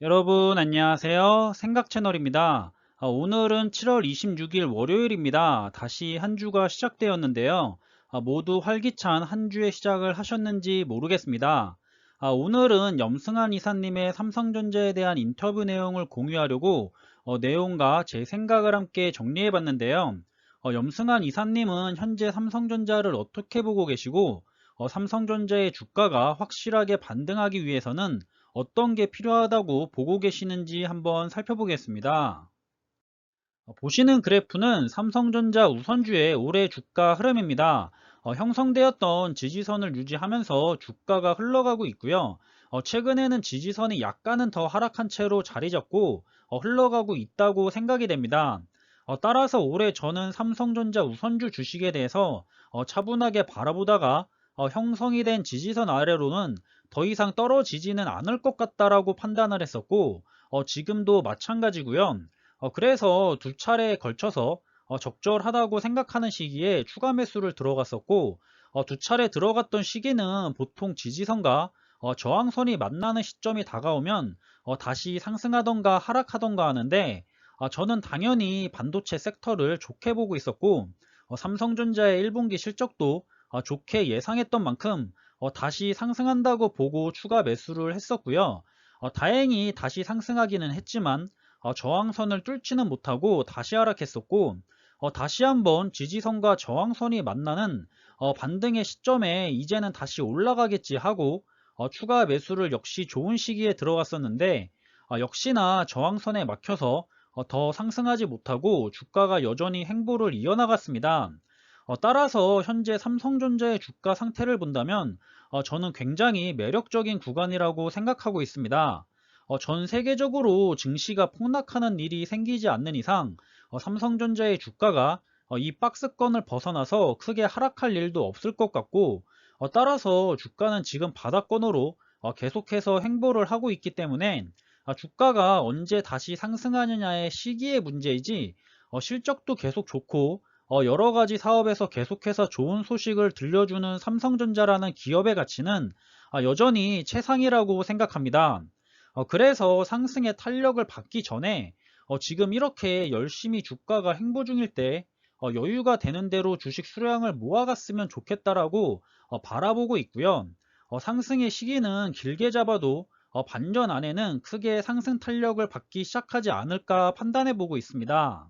여러분 안녕하세요. 생각 채널입니다. 아, 오늘은 7월 26일 월요일입니다. 다시 한 주가 시작되었는데요. 아, 모두 활기찬 한 주의 시작을 하셨는지 모르겠습니다. 아, 오늘은 염승한 이사님의 삼성전자에 대한 인터뷰 내용을 공유하려고 어, 내용과 제 생각을 함께 정리해 봤는데요 어, 염승한 이사님은 현재 삼성전자를 어떻게 보고 계시고 어, 삼성전자의 주가가 확실하게 반등하기 위해서는 어떤 게 필요하다고 보고 계시는지 한번 살펴보겠습니다. 어, 보시는 그래프는 삼성전자 우선주의 올해 주가 흐름입니다. 어, 형성되었던 지지선을 유지하면서 주가가 흘러가고 있고요. 어, 최근에는 지지선이 약간은 더 하락한 채로 자리 잡고 어, 흘러가고 있다고 생각이 됩니다. 어, 따라서 올해 저는 삼성전자 우선주 주식에 대해서 어, 차분하게 바라보다가 어, 형성이 된 지지선 아래로는 더 이상 떨어지지는 않을 것 같다라고 판단을 했었고 어, 지금도 마찬가지고요. 어, 그래서 두 차례에 걸쳐서 어, 적절하다고 생각하는 시기에 추가 매수를 들어갔었고 어, 두 차례 들어갔던 시기는 보통 지지선과 어, 저항선이 만나는 시점이 다가오면 어, 다시 상승하던가 하락하던가 하는데 어, 저는 당연히 반도체 섹터를 좋게 보고 있었고 어, 삼성전자의 1분기 실적도 어, 좋게 예상했던 만큼 어, 다시 상승한다고 보고 추가 매수를 했었고요. 어, 다행히 다시 상승하기는 했지만 어, 저항선을 뚫지는 못하고 다시 하락했었고 어, 다시 한번 지지선과 저항선이 만나는 어, 반등의 시점에 이제는 다시 올라가겠지 하고 어, 추가 매수를 역시 좋은 시기에 들어갔었는데 어, 역시나 저항선에 막혀서 어, 더 상승하지 못하고 주가가 여전히 행보를 이어나갔습니다. 어, 따라서 현재 삼성전자의 주가 상태를 본다면 어, 저는 굉장히 매력적인 구간이라고 생각하고 있습니다. 어, 전 세계적으로 증시가 폭락하는 일이 생기지 않는 이상 어, 삼성전자의 주가가 어, 이 박스권을 벗어나서 크게 하락할 일도 없을 것 같고 어, 따라서 주가는 지금 바닥권으로 어, 계속해서 행보를 하고 있기 때문에 아, 주가가 언제 다시 상승하느냐의 시기의 문제이지 어, 실적도 계속 좋고 어, 여러 가지 사업에서 계속해서 좋은 소식을 들려주는 삼성전자라는 기업의 가치는 아, 여전히 최상이라고 생각합니다. 어, 그래서 상승의 탄력을 받기 전에 어, 지금 이렇게 열심히 주가가 행보 중일 때 어, 여유가 되는 대로 주식 수량을 모아갔으면 좋겠다라고 어, 바라보고 있고요. 어, 상승의 시기는 길게 잡아도 어, 반년 안에는 크게 상승 탄력을 받기 시작하지 않을까 판단해 보고 있습니다.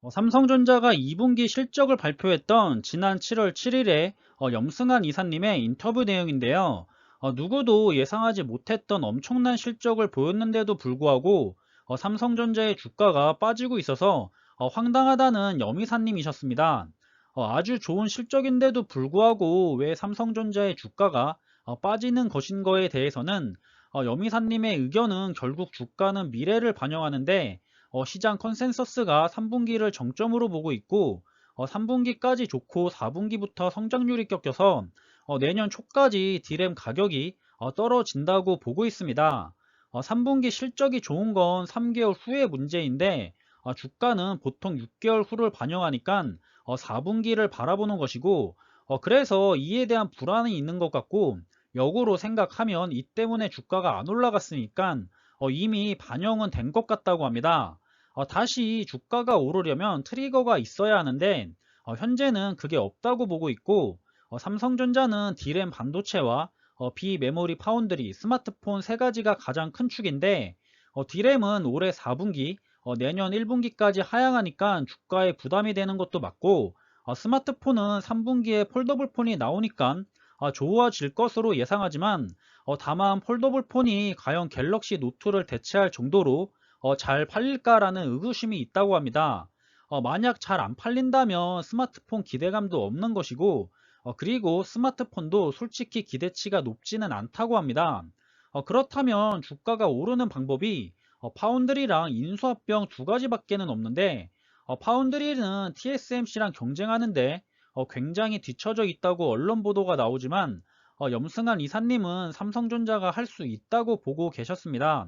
어, 삼성전자가 2분기 실적을 발표했던 지난 7월 7일에 어, 염승한 이사님의 인터뷰 내용인데요. 어, 누구도 예상하지 못했던 엄청난 실적을 보였는데도 불구하고 어, 삼성전자의 주가가 빠지고 있어서 어, 황당하다는 염 이사님이셨습니다. 어, 아주 좋은 실적인데도 불구하고 왜 삼성전자의 주가가 어, 빠지는 것인 거에 대해서는 어, 염 이사님의 의견은 결국 주가는 미래를 반영하는데 어, 시장 컨센서스가 3분기를 정점으로 보고 있고 어, 3분기까지 좋고 4분기부터 성장률이 꺾여서 어, 내년 초까지 디램 가격이 어, 떨어진다고 보고 있습니다. 어, 3분기 실적이 좋은 건 3개월 후의 문제인데 어, 주가는 보통 6개월 후를 반영하니까 어, 4분기를 바라보는 것이고 어, 그래서 이에 대한 불안이 있는 것 같고 역으로 생각하면 이 때문에 주가가 안 올라갔으니까 어, 이미 반영은 된 것 같다고 합니다. 어, 다시 주가가 오르려면 트리거가 있어야 하는데 어, 현재는 그게 없다고 보고 있고 어, 삼성전자는 D램 반도체와 어, 비메모리 파운드리, 스마트폰 세 가지가 가장 큰 축인데 어, D램은 올해 4분기, 어, 내년 1분기까지 하향하니까 주가에 부담이 되는 것도 맞고 어, 스마트폰은 3분기에 폴더블 폰이 나오니까 어, 좋아질 것으로 예상하지만 어, 다만 폴더블 폰이 과연 갤럭시 노트를 대체할 정도로 어, 잘 팔릴까라는 의구심이 있다고 합니다. 어, 만약 잘 안 팔린다면 스마트폰 기대감도 없는 것이고 어, 그리고 스마트폰도 솔직히 기대치가 높지는 않다고 합니다. 어, 그렇다면 주가가 오르는 방법이 어, 파운드리랑 인수합병 두 가지밖에는 없는데 어, 파운드리는 TSMC랑 경쟁하는데 어, 굉장히 뒤처져 있다고 언론 보도가 나오지만 어, 염승한 이사님은 삼성전자가 할 수 있다고 보고 계셨습니다.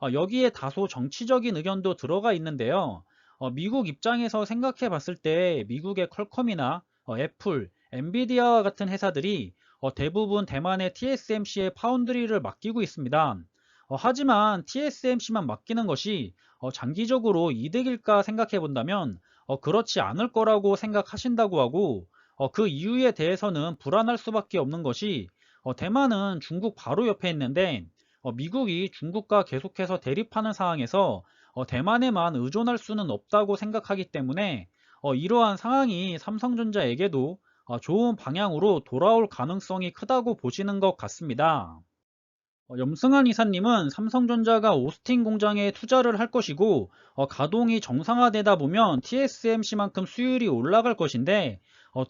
어, 여기에 다소 정치적인 의견도 들어가 있는데요. 어, 미국 입장에서 생각해 봤을 때 미국의 퀄컴이나 어, 애플, 엔비디아와 같은 회사들이 어, 대부분 대만의 TSMC의 파운드리를 맡기고 있습니다. 어, 하지만 TSMC만 맡기는 것이 어, 장기적으로 이득일까 생각해 본다면 어, 그렇지 않을 거라고 생각하신다고 하고 어, 그 이유에 대해서는 불안할 수밖에 없는 것이 어, 대만은 중국 바로 옆에 있는데 어, 미국이 중국과 계속해서 대립하는 상황에서 어, 대만에만 의존할 수는 없다고 생각하기 때문에 어, 이러한 상황이 삼성전자에게도 어, 좋은 방향으로 돌아올 가능성이 크다고 보시는 것 같습니다. 어, 염승환 이사님은 삼성전자가 오스틴 공장에 투자를 할 것이고 어, 가동이 정상화되다 보면 TSMC만큼 수율이 올라갈 것인데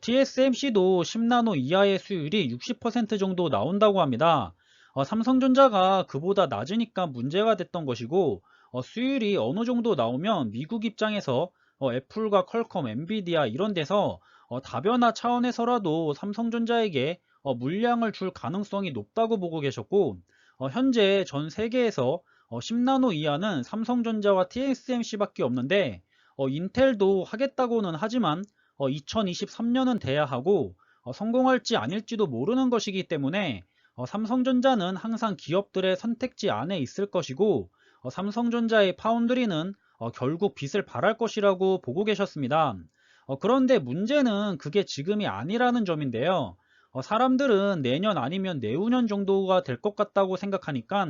TSMC도 10나노 이하의 수율이 60% 정도 나온다고 합니다. 어, 삼성전자가 그보다 낮으니까 문제가 됐던 것이고 어, 수율이 어느 정도 나오면 미국 입장에서 어, 애플과 퀄컴, 엔비디아 이런 데서 어, 다변화 차원에서라도 삼성전자에게 어, 물량을 줄 가능성이 높다고 보고 계셨고 어, 현재 전 세계에서 어, 10나노 이하는 삼성전자와 TSMC밖에 없는데 어, 인텔도 하겠다고는 하지만 2023년은 돼야 하고 어, 성공할지 아닐지도 모르는 것이기 때문에 어, 삼성전자는 항상 기업들의 선택지 안에 있을 것이고 어, 삼성전자의 파운드리는 어, 결국 빚을 발할 것이라고 보고 계셨습니다. 어, 그런데 문제는 그게 지금이 아니라는 점인데요. 어, 사람들은 내년 아니면 내후년 정도가 될 것 같다고 생각하니까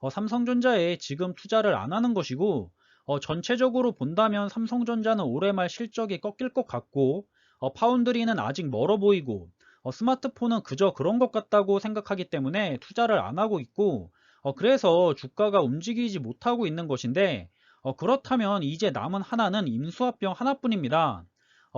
어, 삼성전자에 지금 투자를 안 하는 것이고 어, 전체적으로 본다면 삼성전자는 올해 말 실적이 꺾일 것 같고 어, 파운드리는 아직 멀어 보이고 어, 스마트폰은 그저 그런 것 같다고 생각하기 때문에 투자를 안 하고 있고 어, 그래서 주가가 움직이지 못하고 있는 것인데 어, 그렇다면 이제 남은 하나는 임수합병 하나뿐입니다.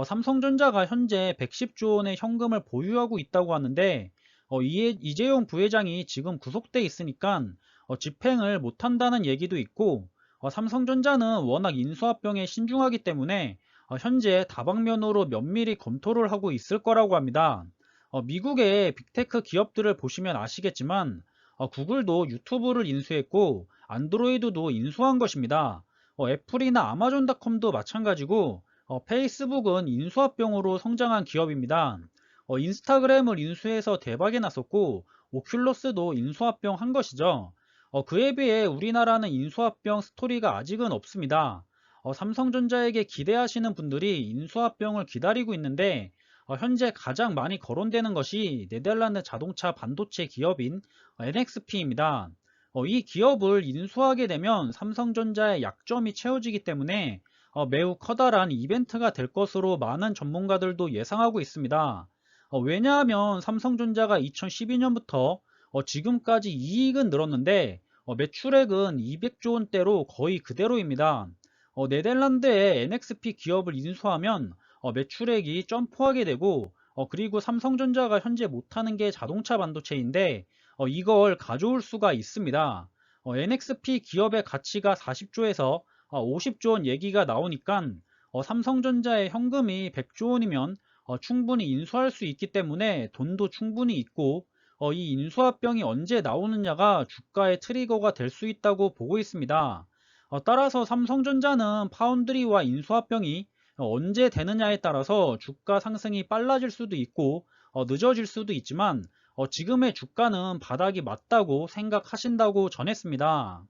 어, 삼성전자가 현재 110조 원의 현금을 보유하고 있다고 하는데 어, 이, 이재용 부회장이 지금 구속돼 있으니까 어, 집행을 못한다는 얘기도 있고 어, 삼성전자는 워낙 인수합병에 신중하기 때문에 어, 현재 다방면으로 면밀히 검토를 하고 있을 거라고 합니다. 어, 미국의 빅테크 기업들을 보시면 아시겠지만 어, 구글도 유튜브를 인수했고 안드로이드도 인수한 것입니다. 어, 애플이나 아마존닷컴도 마찬가지고 어, 페이스북은 인수합병으로 성장한 기업입니다. 어, 인스타그램을 인수해서 대박이 났었고 오큘러스도 인수합병 한 것이죠. 어, 그에 비해 우리나라는 인수합병 스토리가 아직은 없습니다. 어, 삼성전자에게 기대하시는 분들이 인수합병을 기다리고 있는데 어, 현재 가장 많이 거론되는 것이 네덜란드 자동차 반도체 기업인 NXP입니다. 어, 이 기업을 인수하게 되면 삼성전자의 약점이 채워지기 때문에 어, 매우 커다란 이벤트가 될 것으로 많은 전문가들도 예상하고 있습니다. 어, 왜냐하면 삼성전자가 2012년부터 어, 지금까지 이익은 늘었는데 어, 매출액은 200조 원대로 거의 그대로입니다. 어, 네덜란드의 NXP 기업을 인수하면 어, 매출액이 점프하게 되고 어, 그리고 삼성전자가 현재 못하는 게 자동차 반도체인데 어, 이걸 가져올 수가 있습니다. 어, NXP 기업의 가치가 40조에서 50조 원 얘기가 나오니까 어, 삼성전자의 현금이 100조 원이면 어, 충분히 인수할 수 있기 때문에 돈도 충분히 있고 어, 이 인수합병이 언제 나오느냐가 주가의 트리거가 될 수 있다고 보고 있습니다. 어, 따라서 삼성전자는 파운드리와 인수합병이 언제 되느냐에 따라서 주가 상승이 빨라질 수도 있고 어, 늦어질 수도 있지만 어, 지금의 주가는 바닥이 맞다고 생각하신다고 전했습니다.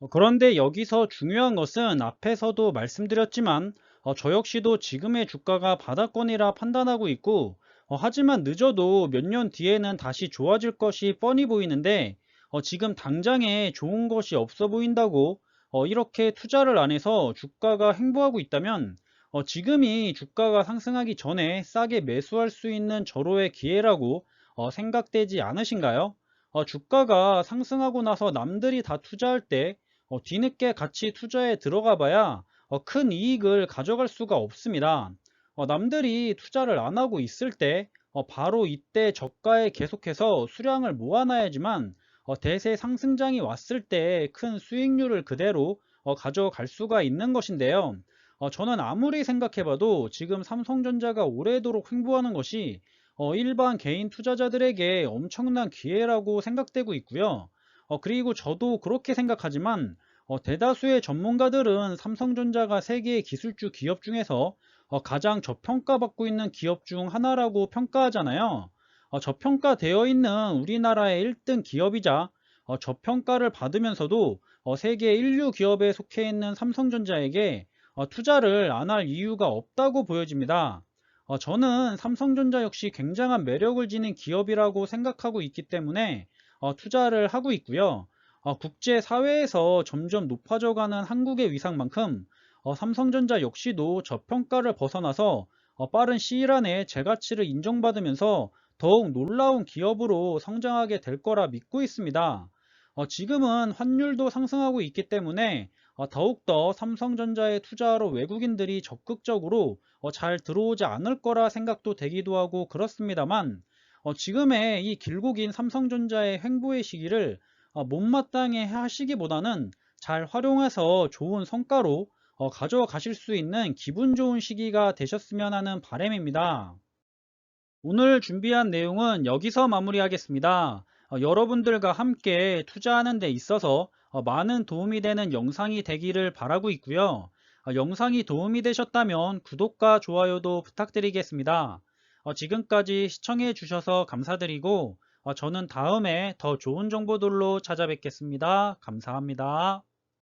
어, 그런데 여기서 중요한 것은 앞에서도 말씀드렸지만 어, 저 역시도 지금의 주가가 바닥권이라 판단하고 있고 어, 하지만 늦어도 몇 년 뒤에는 다시 좋아질 것이 뻔히 보이는데 어, 지금 당장에 좋은 것이 없어 보인다고 어, 이렇게 투자를 안 해서 주가가 행보하고 있다면 어, 지금이 주가가 상승하기 전에 싸게 매수할 수 있는 절호의 기회라고 어, 생각되지 않으신가요? 어, 주가가 상승하고 나서 남들이 다 투자할 때 어, 뒤늦게 같이 투자에 들어가 봐야 어, 큰 이익을 가져갈 수가 없습니다. 어, 남들이 투자를 안 하고 있을 때 어, 바로 이때 저가에 계속해서 수량을 모아놔야지만 어, 대세 상승장이 왔을 때 큰 수익률을 그대로 어, 가져갈 수가 있는 것인데요. 어, 저는 아무리 생각해봐도 지금 삼성전자가 오래도록 횡보하는 것이 어, 일반 개인 투자자들에게 엄청난 기회라고 생각되고 있고요. 어, 그리고 저도 그렇게 생각하지만 어, 대다수의 전문가들은 삼성전자가 세계의 기술주 기업 중에서 어, 가장 저평가받고 있는 기업 중 하나라고 평가하잖아요. 어, 저평가되어 있는 우리나라의 1등 기업이자 어, 저평가를 받으면서도 어, 세계 인류 기업에 속해 있는 삼성전자에게 어, 투자를 안 할 이유가 없다고 보여집니다. 어, 저는 삼성전자 역시 굉장한 매력을 지닌 기업이라고 생각하고 있기 때문에 어, 투자를 하고 있고요. 어, 국제 사회에서 점점 높아져가는 한국의 위상만큼 어, 삼성전자 역시도 저평가를 벗어나서 어, 빠른 시일 안에 제 가치를 인정받으면서 더욱 놀라운 기업으로 성장하게 될 거라 믿고 있습니다. 어, 지금은 환율도 상승하고 있기 때문에 어, 더욱더 삼성전자에 투자하러 외국인들이 적극적으로 어, 잘 들어오지 않을 거라 생각도 되기도 하고 그렇습니다만 어, 지금의 이 길고 긴 삼성전자의 횡보의 시기를 어, 못마땅해 하시기보다는 잘 활용해서 좋은 성과로 어, 가져가실 수 있는 기분 좋은 시기가 되셨으면 하는 바람입니다. 오늘 준비한 내용은 여기서 마무리하겠습니다. 어, 여러분들과 함께 투자하는 데 있어서 어, 많은 도움이 되는 영상이 되기를 바라고 있고요. 어, 영상이 도움이 되셨다면 구독과 좋아요도 부탁드리겠습니다. 어, 지금까지 시청해 주셔서 감사드리고 어, 저는 다음에 더 좋은 정보들로 찾아뵙겠습니다. 감사합니다.